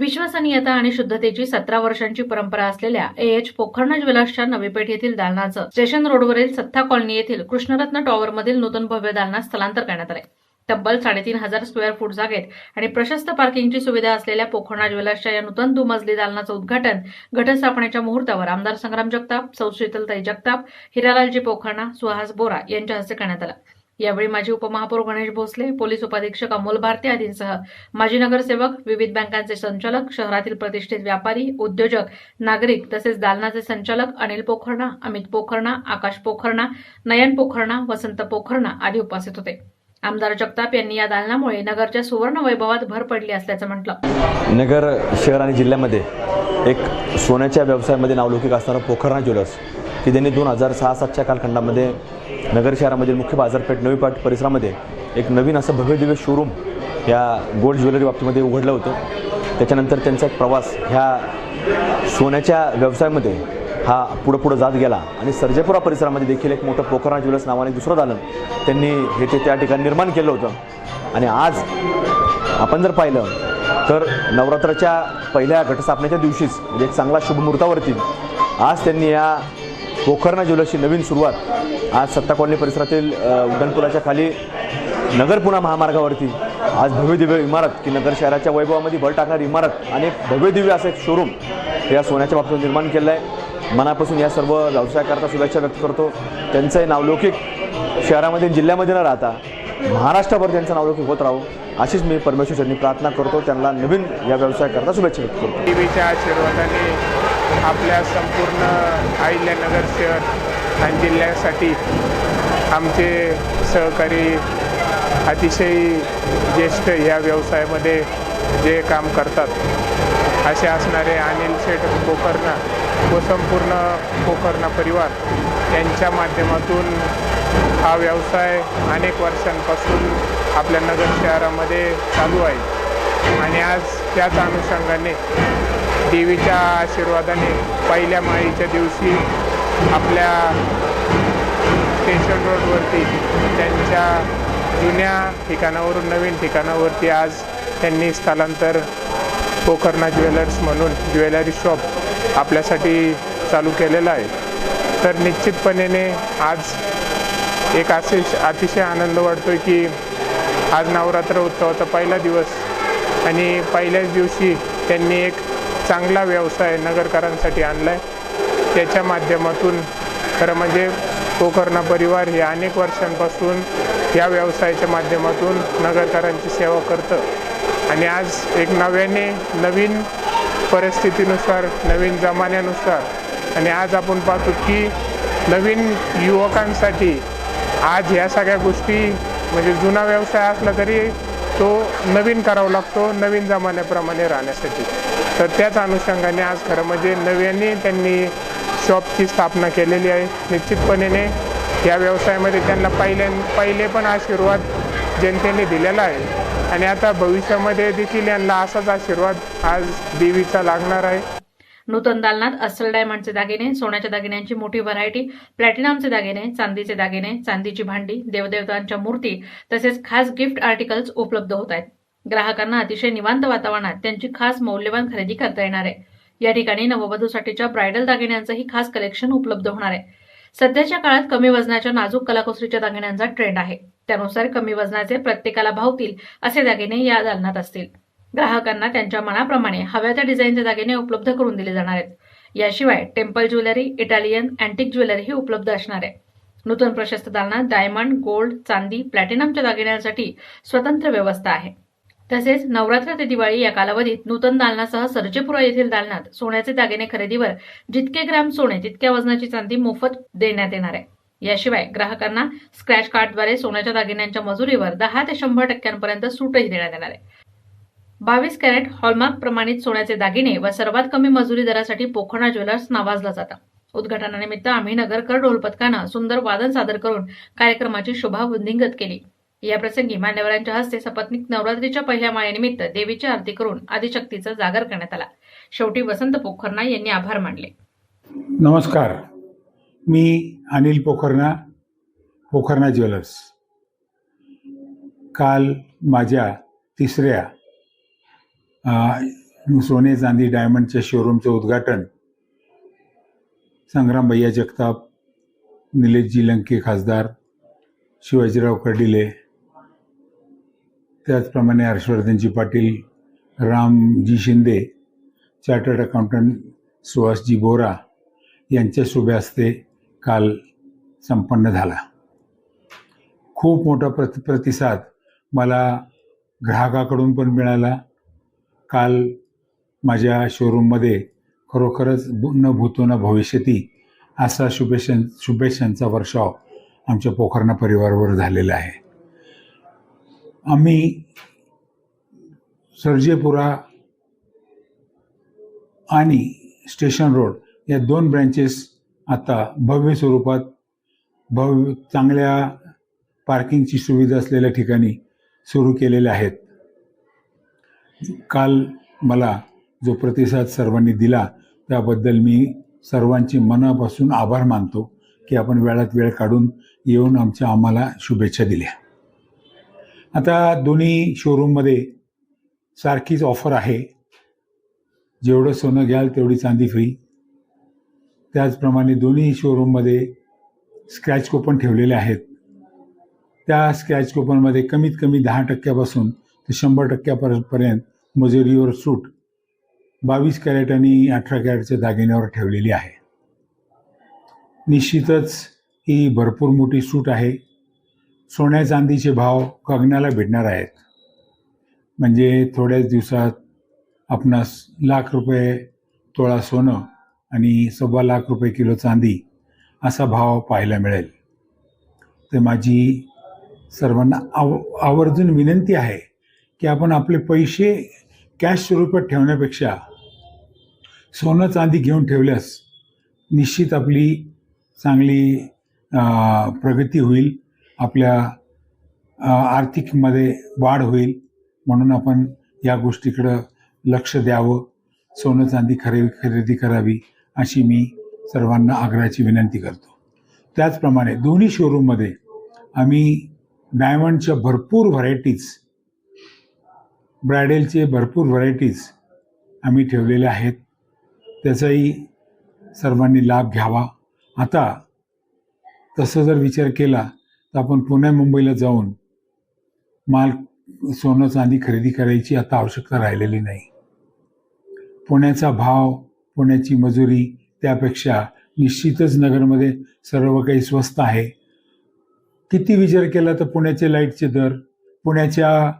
विश्वसनीयता आणि शुद्धतेची सतरा वर्षांची परंपरा असलेल्या ए एच पोखरणा ज्वेलर्सच्या नवीपेठ येथील दालनाचं स्टेशन रोडवरील सत्ता कॉलनी येथील कृष्णरत्न टॉवरमधील नूतन भव्य दालनात स्थलांतर करण्यात आले. तब्बल साडेतीन हजार स्क्वेअर फूट जागेत आणि प्रशस्त पार्किंगची सुविधा असलेल्या पोखरणा ज्वेलर्सच्या या नूतन दुमजली दालनाचं उद्घाटन घटस्थापनेच्या मुहूर्तावर आमदार संग्राम जगताप सौ शीतलताई जगताप हिरालालजी पोखरणा सुहास बोरा यांच्या हस्ते करण्यात आलं. यावेळी माजी उपमहापौर गणेश भोसले पोलीस उपाधीक्षक अमोल भारती आदींसह माजी नगरसेवक विविध बँकांचे संचालक शहरातील प्रतिष्ठित व्यापारी उद्योजक नागरिक तसेच दालनाचे संचालक अनिल पोखरणा अमित पोखरणा आकाश पोखरणा नयन पोखरणा वसंत पोखरणा आदी उपस्थित होते. आमदार जगताप यांनी या दालनामुळे नगरच्या सुवर्ण वैभवात भर पडली असल्याचं म्हटलं. नगर शहर आणि जिल्ह्यामध्ये एक सोन्याच्या व्यवसायामध्ये नावलौकिक असणारा पोखरणा ज्वेलर्स की त्यांनी दोन हजार सहा सातच्या कालखंडामध्ये नगर शहरामधील मुख्य बाजारपेठ नवी पाट परिसरामध्ये एक नवीन असं भव्यदिव्य शोरूम या गोल्ड ज्वेलरी बाबतीमध्ये उघडलं होतं. त्याच्यानंतर त्यांचा एक प्रवास ह्या सोन्याच्या व्यवसायामध्ये हा पुढं पुढं जात गेला. आणि सर्जेपुरा परिसरामध्ये देखील एक मोठं पोखरा ज्वेलर्स नावाने दुसरं दालन त्यांनी हे ते त्या ठिकाणी निर्माण केलं होतं. आणि आज आपण जर पाहिलं तर नवरात्राच्या पहिल्या घटस्थापनेच्या दिवशीच म्हणजे एक चांगला शुभ मुहूर्तावरती आज त्यांनी या पोखरणा ज्वेलर्सची नवीन सुरुवात आज सत्ता कॉलनी परिसरातील उड्डाणपुलाच्या खाली नगर पुणा महामार्गावरती. आज भव्यदिव्य इमारत की नगर शहराच्या वैभवामध्ये भर टाकणारी इमारत आणि एक असं एक शोरूम या सोन्याच्या बाबतीत निर्माण केलं आहे मनापासून या सर्व व्यवसायाकरता शुभेच्छा व्यक्त करतो. त्यांचंही नावलौकिक शहरामध्ये जिल्ह्यामध्ये न राहता महाराष्ट्राभर त्यांचं नावलौकिक होत राहो अशीच मी परमेश्वर प्रार्थना करतो. त्यांना नवीन या व्यवसायाकरता शुभेच्छा व्यक्त करतो. देवीच्या आशीर्वादाने आपल्या संपूर्ण अहिल्यानगर शहर आणि जिल्ह्यासाठी आमचे सहकारी अतिशय ज्येष्ठ या व्यवसायामध्ये जे काम करतात. असे असणारे अनिल शेठ पोखरणा व संपूर्ण पोखरणा परिवार यांच्या माध्यमातून हा व्यवसाय अनेक वर्षांपासून आपल्या नगर शहरामध्ये चालू आहे. आणि आज त्याच अनुषंगाने देवीच्या आशीर्वादाने पहिल्या माळीच्या दिवशी आपल्या स्टेशन रोडवरती त्यांच्या जुन्या ठिकाणावरून नवीन ठिकाणावरती आज त्यांनी स्थलांतर पोखरणा ज्वेलर्स म्हणून ज्वेलरी शॉप आपल्यासाठी चालू केलेलं आहे. तर निश्चितपणेने आज एक असे अतिशय आनंद वाटतो की आज नवरात्र उत्सवाचा पहिला दिवस आणि पहिल्याच दिवशी त्यांनी एक चांगला व्यवसाय नगरकरांसाठी आणला आहे त्याच्या माध्यमातून खरं म्हणजे पोखरणा परिवार हे अनेक वर्षांपासून या व्यवसायाच्या माध्यमातून नगरकरांची सेवा करतं. आणि आज एक नव्याने नवीन परिस्थितीनुसार नवीन जमान्यानुसार आणि आज आपण पाहतो की नवीन युवकांसाठी आज ह्या सगळ्या गोष्टी म्हणजे जुना व्यवसाय असला तरी तो नवीन करावा लागतो नवीन जमान्याप्रमाणे राहण्यासाठी. तर त्याच अनुषंगाने आज खरं म्हणजे नव्याने त्यांनी शॉपची स्थापना केलेली आहे. निश्चितपणेने या व्यवसायामध्ये त्यांना पहिल्या पहिले पण आशीर्वाद जनतेने दिलेला आहे. आणि आता भविष्यामध्ये देखील यांना असाच आशीर्वाद आज देवीचा लागणार आहे. नूतन दालनात अस्सल डायमंडचे दागिने सोन्याच्या दागिन्यांची मोठी व्हरायटी प्लॅटिनमचे दागिने चांदीचे दागिने चांदीची भांडी देवदेवतांच्या मूर्ती तसेच खास गिफ्ट आर्टिकल्स उपलब्ध होत आहेत. ग्राहकांना अतिशय निवांत वातावरणात त्यांची खास मौल्यवान खरेदी करता येणार आहे. या ठिकाणी नववधूसाठीच्या ब्रायडल दागिन्यांचंही खास कलेक्शन उपलब्ध होणार आहे. सध्याच्या काळात कमी वजनाच्या नाजूक कलाकुसरीच्या दागिन्यांचा ट्रेंड आहे. त्यानुसार कमी वजनाचे प्रत्येकाला भावतील असे दागिने या दालनात असतील. ग्राहकांना त्यांच्या मनाप्रमाणे हव्या त्या डिझाईनचे दागिने उपलब्ध करून दिले जाणार आहेत. याशिवाय टेम्पल ज्वेलरी इटालियन अँटिक ज्वेलरीही उपलब्ध असणार आहे. नूतन प्रशस्त दालनात डायमंड गोल्ड चांदी प्लॅटिनमच्या दागिन्यांसाठी स्वतंत्र व्यवस्था आहे. तसेच नवरात्र ते दिवाळी या कालावधीत नूतन दालनासह सर्जेपुरा येथील दालनात सोन्याचे दागिने खरेदीवर जितके ग्रॅम सोने तितक्या वजनाची चांदी मोफत देण्यात येणार आहे. याशिवाय ग्राहकांना स्क्रॅच कार्डद्वारे सोन्याच्या दागिन्यांच्या मजुरीवर दहा ते शंभर टक्क्यांपर्यंत सूटही देण्यात येणार आहे. बावीस कॅरेट हॉलमार्क प्रमाणित सोन्याचे दागिने व सर्वात कमी मजुरी दरासाठी पोखणा ज्वेलर्स नावाजला जातं उद्घाटनानिमित्त आम्ही नगरकर ढोल पथकानं सुंदर वादन सादर करून कार्यक्रमाची शोभा वृद्धिंगत केली. या प्रसंगी मान्यवरांच्या हस्ते सपत्नीक नवरात्रीच्या पहिल्या माळेनिमित्त देवीची आरती करून आदिशक्तीचा जागर करण्यात आला. शेवटी वसंत पोखरणा यांनी आभार मानले. नमस्कार. मी अनिल पोखरणा पोखरणा ज्वेलर्स. काल माझ्या तिसऱ्या सोने चांदी डायमंडच्या शोरूमचं उद्घाटन संग्राम भैया जगताप निलेशजी लंके खासदार शिवाजीराव कर्डिले त्याचप्रमाणे हर्षवर्धनजी पाटील रामजी शिंदे चार्टर्ड अकाउंटंट सुहासजी बोरा यांच्या शुभे हस्ते काल संपन्न झाला. खूप मोठा प्रति प्रतिसाद मला ग्राहकाकडून पण मिळाला. काल माझ्या शोरूममध्ये खरोखरच न भूतो न भविष्यती असा शुभेच्छां शुभेच्छांचा वर्षाव आमच्या पोखरणा परिवारावर झालेला आहे. आम्ही सर्जेपुरा आणि स्टेशन रोड या दोन ब्रँचेस आता भव्य स्वरूपात भव्य चांगल्या पार्किंगची सुविधा असलेल्या ठिकाणी सुरू केलेल्या आहेत. काल मला जो प्रतिसाद सर्वांनी दिला त्याबद्दल मी सर्वांचे मनापासून आभार मानतो की आपण वेळात वेळ काढून येऊन आमच्या आम्हाला शुभेच्छा दिल्या. आता दोन्ही शोरूममध्ये सारखीच ऑफर आहे. जेवढं सोनं घ्याल तेवढी चांदी फ्री त्याचप्रमाणे दोन्ही शोरूममध्ये स्क्रॅच कोपन ठेवलेले आहेत. त्या स्क्रॅच कोपनमध्ये कमीत कमी दहा टक्क्यापासून ते शंभर टक्क्यापर्यंत मजुरीवर सूट बावीस कॅरेट आणि अठरा कॅरेटच्या दागिन्यावर ठेवलेली आहे. निश्चितच ही भरपूर मोठी सूट आहे. सोन्या चांदीचे भाव गगनाला भिडणार आहेत. म्हणजे थोड्याच दिवसात आपणास लाख रुपये तोळा सोनं आणि सव्वा लाख रुपये किलो चांदी असा भाव पाहायला मिळेल. तर माझी सर्वांना आव आवर्जून विनंती आहे की आपण आपले पैसे कॅश स्वरूपात ठेवण्यापेक्षा सोनं चांदी घेऊन ठेवल्यास निश्चित आपली चांगली प्रगती होईल. आपल्या आर्थिकमध्ये वाढ होईल म्हणून आपण या गोष्टीकडं लक्ष द्यावं. सोनं चांदी खरे खरेदी करावी अशी मी सर्वांना आग्रहाची विनंती करतो. त्याचप्रमाणे दोन्ही शोरूममध्ये आम्ही डायमंडच्या भरपूर व्हरायटीज ब्रायडलचे भरपूर व्हरायटीज आम्ही ठेवलेल्या आहेत. त्याचाही सर्वांनी लाभ घ्यावा. आता तसं जर विचार केला तर आपण पुण्या मुंबईला जाऊन माल सोनं चांदी खरेदी करायची आता आवश्यकता राहिलेली नाही. पुण्याचा भाव पुण्याची मजुरी त्यापेक्षा निश्चितच नगरमध्ये सर्व काही स्वस्त आहे. किती विचार केला तर पुण्याचे लाईटचे दर पुण्याच्या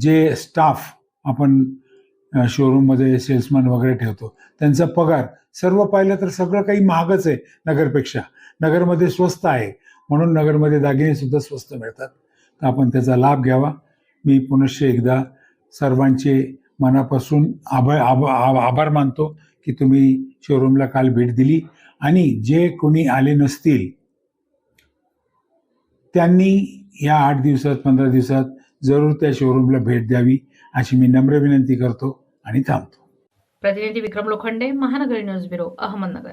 जे स्टाफ आपण शोरूममध्ये सेल्समॅन वगैरे ठेवतो त्यांचा पगार सर्व पाहिलं तर सगळं काही महागच आहे नगरपेक्षा. नगरमध्ये स्वस्त आहे. म्हणून नगरमध्ये दागिनेसुद्धा स्वस्त मिळतात. तर आपण त्याचा लाभ घ्यावा. मी पुनश्च एकदा सर्वांचे मनापासून आभार आभ आभार मानतो की तुम्ही शोरूमला काल भेट दिली आणि जे कोणी आले नसतील त्यांनी या आठ दिवसात पंधरा दिवसात जरूर त्या शोरूमला भेट द्यावी अशी मी नम्र विनंती करतो आणि थांबतो. प्रतिनिधी Vikram Lokhande Mahanagari news bureau Ahmednagar.